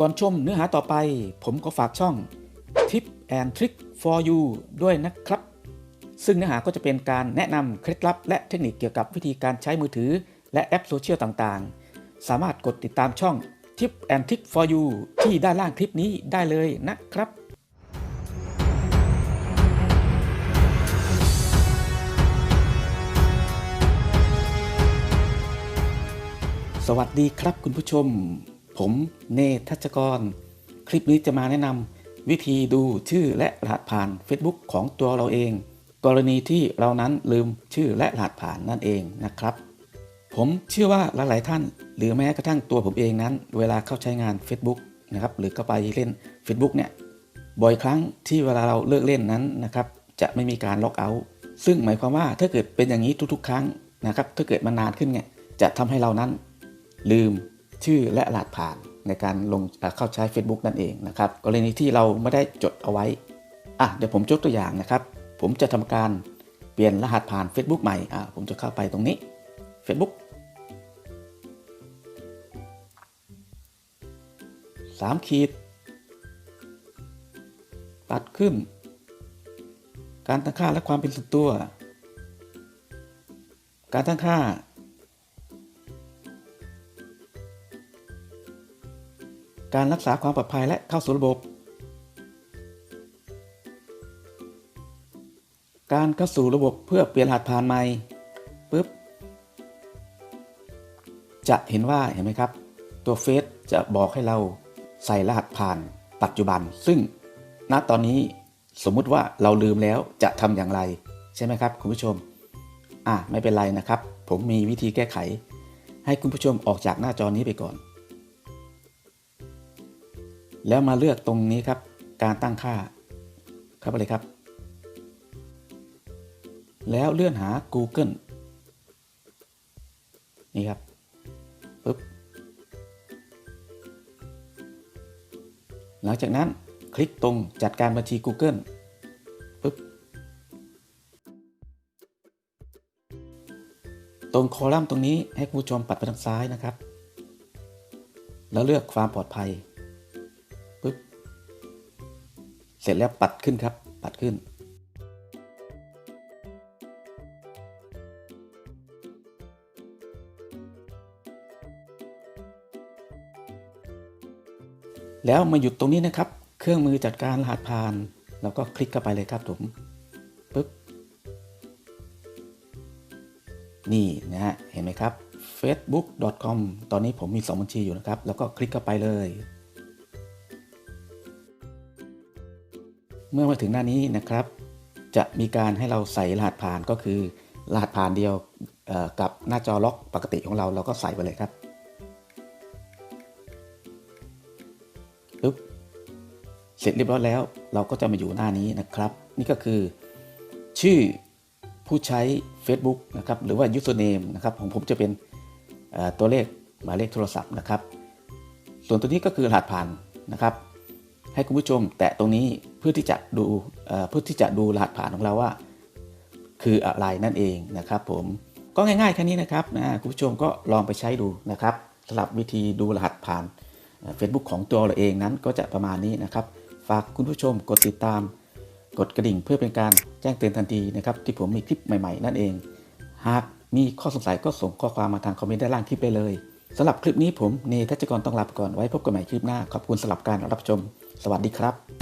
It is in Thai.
ก่อนชมเนื้อหาต่อไป ผมก็ฝากช่อง Tip and Trick for you ด้วยนะครับ ซึ่งเนื้อหาก็จะเป็นการแนะนำเคล็ดลับ และเทคนิคเกี่ยวกับวิธีการใช้มือถือ และแอปโซเชียลต่างๆ สามารถกดติดตามช่อง Tip and Trick for you ที่ด้านล่างคลิปนี้ได้เลยนะครับสวัสดีครับคุณผู้ชม ผมเนทัชกร คลิปนี้จะมาแนะนำวิธีดูชื่อและรหัสผ่าน Facebook ของตัวเราเอง กรณีที่เรานั้นลืมชื่อและรหัสผ่านนั่นเองนะครับ ผมเชื่อว่าหลายๆท่าน หรือแม้กระทั่งตัวผมเองนั้น เวลาเข้าใช้งาน Facebook นะครับหรือเข้าไปเล่น Facebook เนี่ยบ่อยครั้งที่เวลาเราเลิกเล่นนั้นนะครับจะไม่มีการล็อกเอาท์ซึ่งหมายความว่าถ้าเกิดเป็นอย่างนี้ทุกๆ ครั้งนะครับถ้าเกิดมานานขึ้นเนี่ยจะทำให้เรานั้น ลืม ชื่อและรหัสผ่านในการลงเข้าใช้ Facebook นั่นเองนะครับกรณีที่เราไม่ได้จดเอาไว้อะเดี๋ยวผมยกตัวอย่างนะครับ ผมจะทำการเปลี่ยนรหัสผ่าน Facebook ใหม่อะผมจะเข้าไปตรงนี้ Facebook สามขีด ตัดขึ้น การตั้งค่าและความเป็นส่วนตัว การตั้งค่า การรักษาความปลอดภัยและเข้าสู่ระบบ การเข้าสู่ระบบเพื่อเปลี่ยนรหัสผ่านใหม่ปุ๊บ จะเห็นว่าเห็นไหมครับ ตัวเฟซจะบอกให้เราใส่รหัสผ่านปัจจุบัน ซึ่งณตอนนี้สมมุติว่าเราลืมแล้วจะทำอย่างไร ใช่ไหมครับ คุณผู้ชม อะไม่เป็นไรนะครับ ผมมีวิธีแก้ไข ให้คุณผู้ชมออกจากหน้าจอนี้ไปก่อน แล้วมาเลือกตรงนี้ครับ การตั้งค่าเข้าไปเลยครับ แล้วเลื่อนหา Google นี่ครับปึ๊บหลังจากนั้นคลิกตรงจัดการบัญชี Google ปึ๊บตรงคอลัมน์ตรงนี้ให้คุณผู้ชมปัดไปทางซ้ายนะครับ แล้วเลือกความปลอดภัย เสร็จแล้วปัดขึ้นครับ ปัดขึ้น แล้วมาหยุดตรงนี้นะครับ เครื่องมือจัดการรหัสผ่านแล้วก็คลิกเข้าไปเลยครับผมปึ๊บนี่นะฮะเห็นไหมครับ facebook.com ตอนนี้ผมมี 2 บัญชีอยู่นะครับ แล้วก็คลิกเข้าไปเลย เมื่อมาถึงหน้านี้นะครับ จะมีการให้เราใส่รหัสผ่านก็คือ รหัสผ่านเดียวกับหน้าจอล็อกปกติของเราเราก็ใส่ไปเลยครับปึ๊บเสร็จเรียบร้อยแล้ว เราก็จะมาอยู่หน้านี้นะครับ นี่ก็คือ ชื่อผู้ใช้ Facebook นะครับหรือว่า username นะครับของผมจะเป็นตัวเลขหมายเลขโทรศัพท์นะครับ ส่วนตัวนี้ก็คือรหัสผ่านนะครับ ให้คุณผู้ชมแตะตรงนี้เพื่อที่จะดูเพื่อที่จะดูรหัสผ่านของเราว่า คืออะไรนั่นเองนะครับ ผมก็ง่ายๆแค่นี้นะครับนะคุณผู้ชมก็ลองไปใช้ดูนะครับสำหรับวิธีดูรหัสผ่านเฟซบุ๊กของตัวเราเองนั้นก็จะประมาณนี้นะครับ ฝากคุณผู้ชมกดติดตาม กดกระดิ่งเพื่อเป็นการแจ้งเตือนทันทีนะครับ ที่ผมมีคลิปใหม่ๆ นั่นเอง หากมีข้อสงสัยก็ส่งข้อความมาทางคอมเมนต์ด้านล่างคลิปได้เลยสำหรับคลิปนี้ผมเนทัชกรต้องลาไปก่อนไว้พบกันใหม่คลิปหน้า ขอบคุณสำหรับการรับชม สวัสดีครับ